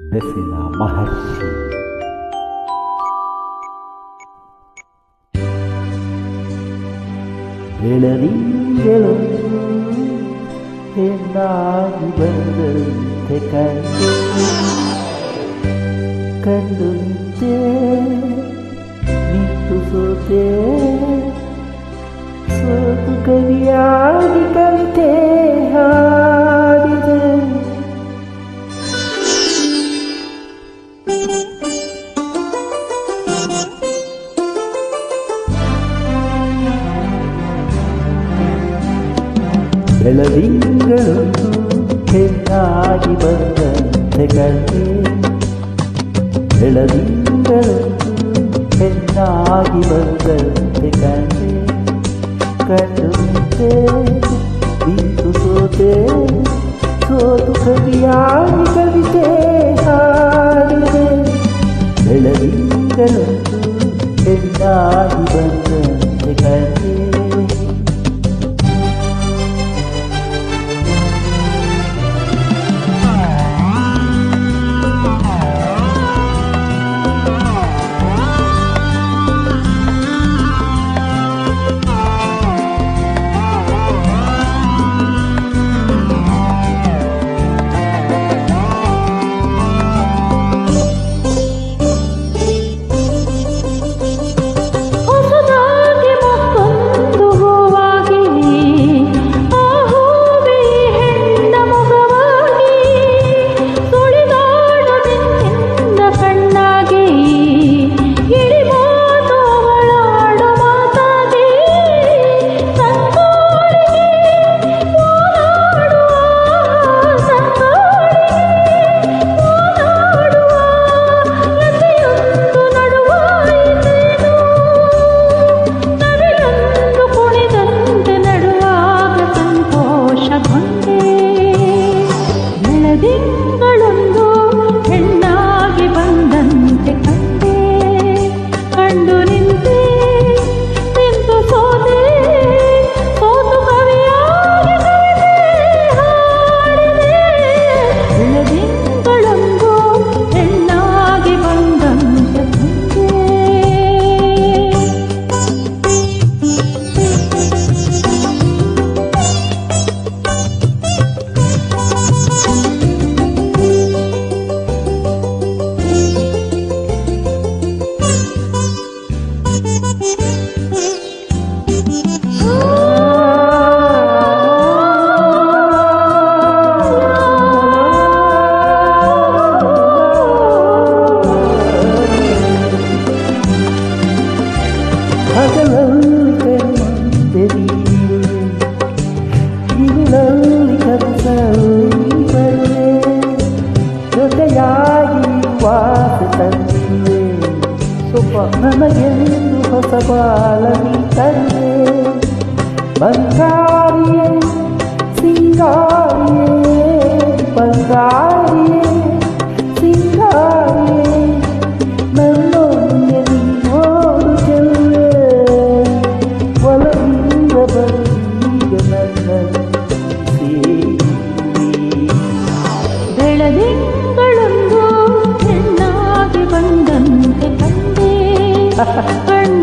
මෙසේනා මහර්ෂි. වෙලරින්ගල හෙන්නා ගිබඳ තෙකයි කඳුන්තේ නිතු සෝතේ සෝතු කවියා ಬೆಳದಿಂಗಳೊಂದು ಹೆಚ್ಚಾಗಿ ಬಂದಂತೆ ಕಂಡೆ ಬೆಳದಿಂಗಳೊಂದು ಚೆನ್ನಾಗಿ ಬಂದಂತೆ ಕಂಡೆ ಕಂಡು ನಿಂತೆ ನಿಂತು ಸೋತೆ ಸೋತು ಕವಿಯಾಗಿ ಕವಿತೆ ಹಾಡಿದೆ ಬೆಳದಿಂಗಳೊಂದು ಚೆನ್ನಾಗಿ ಬಂದಂತೆ ಕಂಡೆ ಸ್ವಪ್ನದ ಎಂದು ಹೊಸ ಬಾಲವಿ ತಂದೆ ಬಂಗಾರಿಯ ಸಿಂಗಾರ 啊